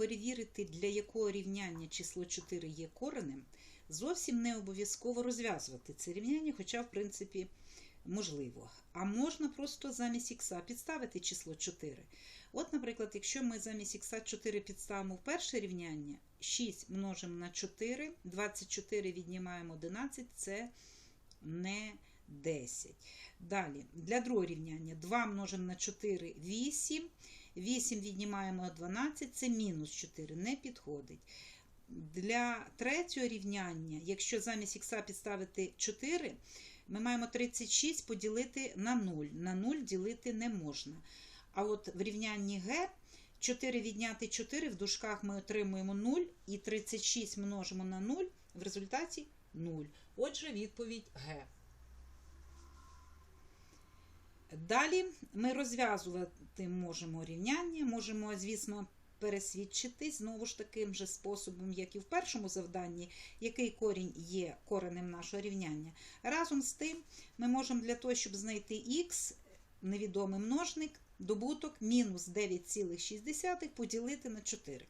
перевірити, для якого рівняння число 4 є коренем, зовсім не обов'язково розв'язувати це рівняння, хоча, в принципі, можливо. А можна просто замість х підставити число 4. От, наприклад, якщо ми замість х 4 підставимо в перше рівняння, 6 множимо на 4, 24 віднімаємо 11, це не 10. Далі, для другого рівняння 2 множимо на 4 8. 8 віднімаємо 12, це мінус 4, не підходить. Для третього рівняння, якщо замість х підставити 4, ми маємо 36 поділити на 0. На 0 ділити не можна. А от в рівнянні г 4 відняти 4 в дужках ми отримуємо 0, і 36 множимо на 0, в результаті 0. Отже, відповідь Г. Далі ми розв'язувати можемо рівняння, можемо, звісно, пересвідчити знову ж таким же способом, як і в першому завданні, який корінь є коренем нашого рівняння. Разом з тим, ми можемо для того, щоб знайти х, невідомий множник, добуток мінус 9,6 поділити на 4.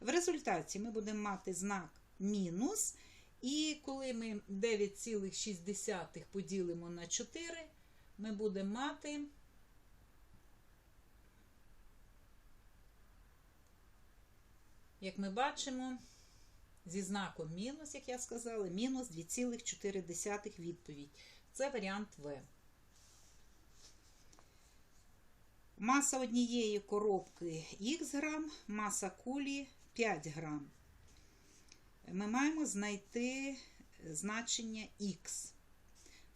В результаті ми будемо мати знак мінус, і коли ми 9,6 поділимо на 4, ми будемо мати як ми бачимо, зі знаком мінус, як я сказала, мінус 2,4 відповідь. Це варіант В. Маса однієї коробки х грам, маса кулі 5 грам. Ми маємо знайти значення х.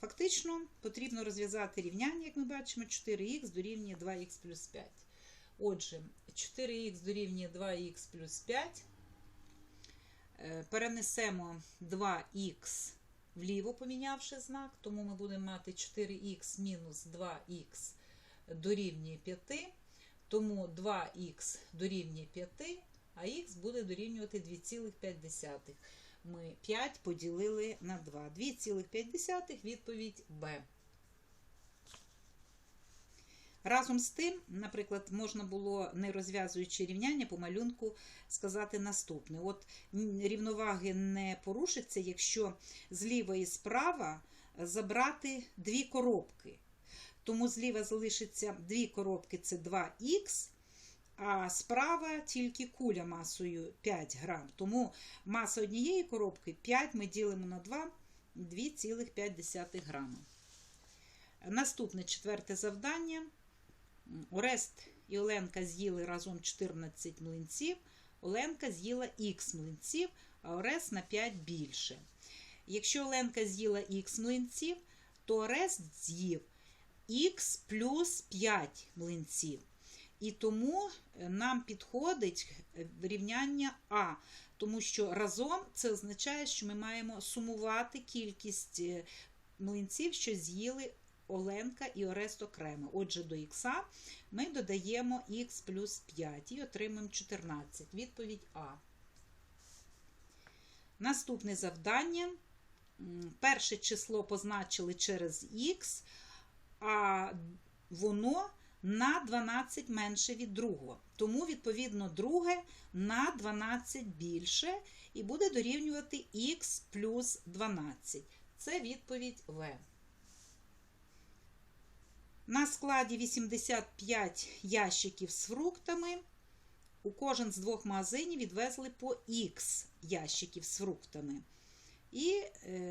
Фактично, потрібно розв'язати рівняння, як ми бачимо, 4х дорівнює 2х плюс 5. Отже, 4х дорівнює 2х плюс 5. Е, Перенесемо 2х вліво, помінявши знак, тому ми будемо мати 4х мінус 2х дорівнює 5, тому 2х дорівнює 5, а х буде дорівнювати 2,5. Ми 5 поділили на 2. 2,5 відповідь Б. Разом з тим, наприклад, можна було, не розв'язуючи рівняння по малюнку, сказати наступне: от рівноваги не порушиться, якщо зліва і справа забрати дві коробки. Тому зліва залишиться дві коробки це 2х, а справа тільки куля масою 5 грам. Тому маса однієї коробки 5 ми ділимо на 2 2,5 грама. Наступне четверте завдання. Орест і Оленка з'їли разом 14 млинців. Оленка з'їла х млинців, а Орест на 5 більше. Якщо Оленка з'їла х млинців, то Орест з'їв х плюс 5 млинців. І тому нам підходить рівняння А, тому що разом це означає, що ми маємо сумувати кількість млинців, що з'їли Оленка і Орест окремо. Отже, до х ми додаємо х плюс 5 і отримаємо 14. Відповідь А. Наступне завдання. Перше число позначили через х, а воно на 12 менше від другого. Тому, відповідно, друге на 12 більше і буде дорівнювати х плюс 12. Це відповідь В. На складі 85 ящиків з фруктами. У кожен з двох магазинів відвезли по Х ящиків з фруктами. І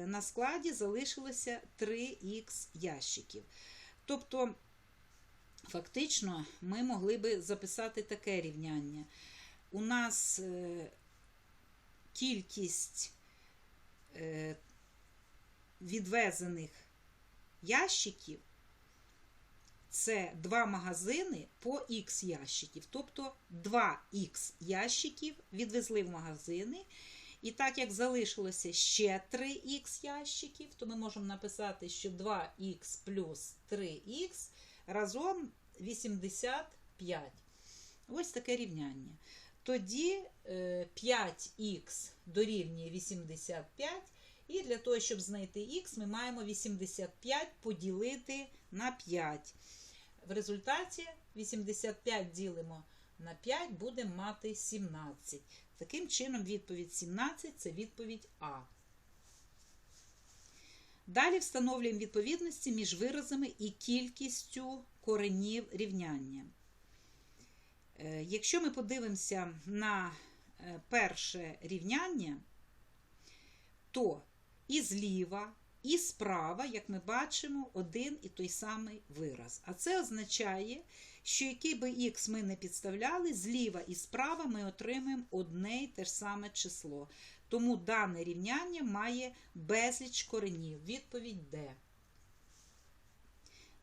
на складі залишилося 3х ящиків. Тобто, фактично, ми могли би записати таке рівняння. У нас кількість відвезених ящиків це два магазини по Х ящиків. Тобто 2х ящиків відвезли в магазини. І так як залишилося ще 3х ящиків, то ми можемо написати, що 2х плюс 3х разом 85. Ось таке рівняння. Тоді 5х дорівнює 85. І для того, щоб знайти х, ми маємо 85 поділити на 5. В результаті 85 ділимо на 5 будемо мати 17. Таким чином, відповідь 17 це відповідь А. Далі встановлюємо відповідності між виразами і кількістю коренів рівняння. Е, Якщо ми подивимося на е, перше рівняння, то і зліва, і справа, як ми бачимо, один і той самий вираз. А це означає, що який би х ми не підставляли, зліва і справа ми отримаємо одне і те ж саме число. Тому дане рівняння має безліч коренів. Відповідь Д.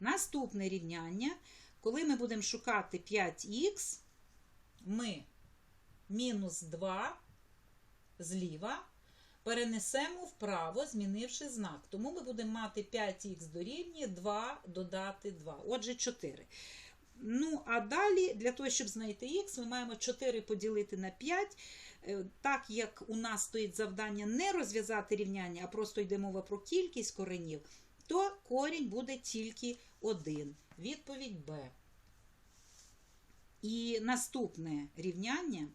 Наступне рівняння, коли ми будемо шукати 5х, ми мінус 2 зліва перенесемо вправо, змінивши знак. Тому ми будемо мати 5х дорівнює 2 додати 2. Отже, 4. Ну, а далі, для того, щоб знайти х, ми маємо 4 поділити на 5. Е, Так як у нас стоїть завдання не розв'язати рівняння, а просто йде мова про кількість коренів, то корінь буде тільки 1. Відповідь Б. І наступне рівняння,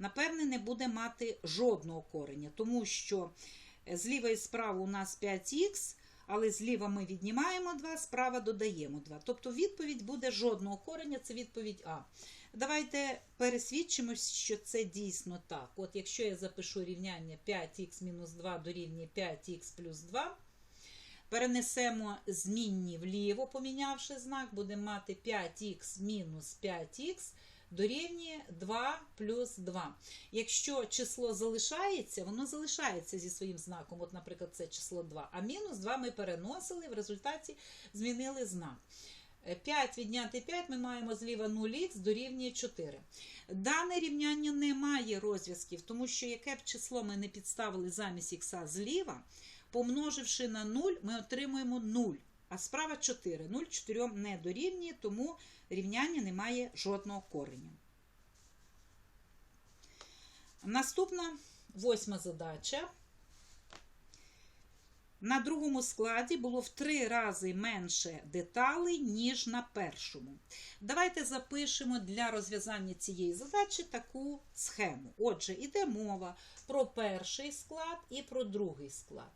напевне, не буде мати жодного кореня, тому що зліва і справа у нас 5х, але зліва ми віднімаємо 2, справа додаємо 2. Тобто відповідь буде жодного кореня, це відповідь А. Давайте пересвідчимось, що це дійсно так. От якщо я запишу рівняння 5х мінус 2 дорівнює 5х плюс 2, перенесемо змінні вліво, помінявши знак, будемо мати 5х мінус 5х дорівнює 2 плюс 2. Якщо число залишається, воно залишається зі своїм знаком. От, наприклад, це число 2. А мінус 2 ми переносили, в результаті змінили знак. 5 відняти 5 ми маємо зліва 0х дорівнює 4. Дане рівняння не має розв'язків, тому що яке б число ми не підставили замість х зліва, помноживши на 0, ми отримуємо 0. А справа 4. 0 4 не дорівнює, тому рівняння не має жодного кореня. Наступна восьма задача. На другому складі було в три рази менше деталей, ніж на першому. Давайте запишемо для розв'язання цієї задачі таку схему. Отже, йде мова про перший склад і про другий склад.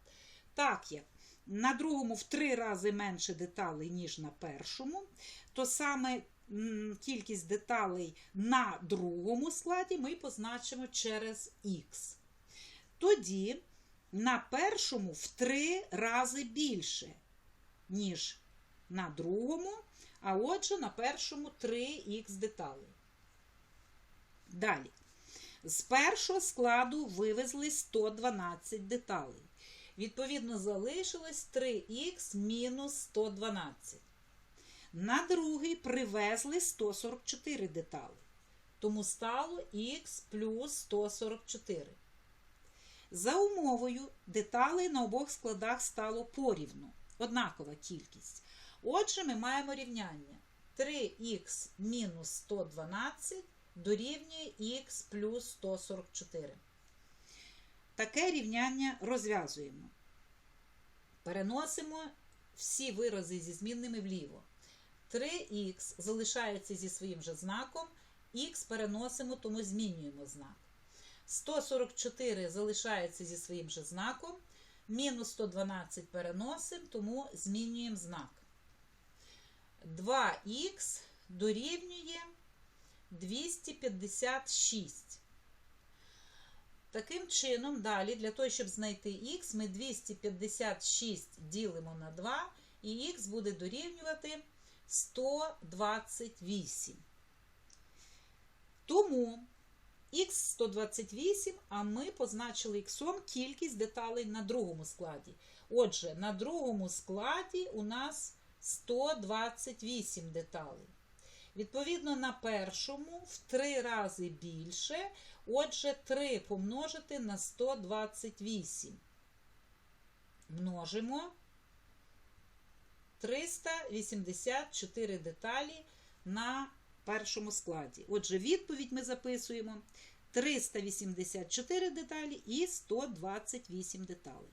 Так як на другому в три рази менше деталей, ніж на першому, то саме кількість деталей на другому складі ми позначимо через х. Тоді на першому в три рази більше, ніж на другому, а отже, на першому 3х деталей. Далі. З першого складу вивезли 112 деталей. Відповідно, залишилось 3х мінус 112. На другий привезли 144 деталі. Тому стало х плюс 144. За умовою, деталей на обох складах стало порівну, однакова кількість. Отже, ми маємо рівняння 3х мінус 112 дорівнює х плюс 144. Таке рівняння розв'язуємо. Переносимо всі вирази зі змінними вліво. 3х залишається зі своїм же знаком, х переносимо, тому змінюємо знак. 144 залишається зі своїм же знаком. Мінус 112 переносимо, тому змінюємо знак. 2х дорівнює 256. Таким чином, далі, для того, щоб знайти х, ми 256 ділимо на 2, і х буде дорівнювати 128. Тому х 128, а ми позначили х кількість деталей на другому складі. Отже, на другому складі у нас 128 деталей. Відповідно, на першому в 3 рази більше. Отже, 3 помножити на 128. Множимо 384 деталі на першому складі. Отже, відповідь ми записуємо 384 деталі і 128 деталей.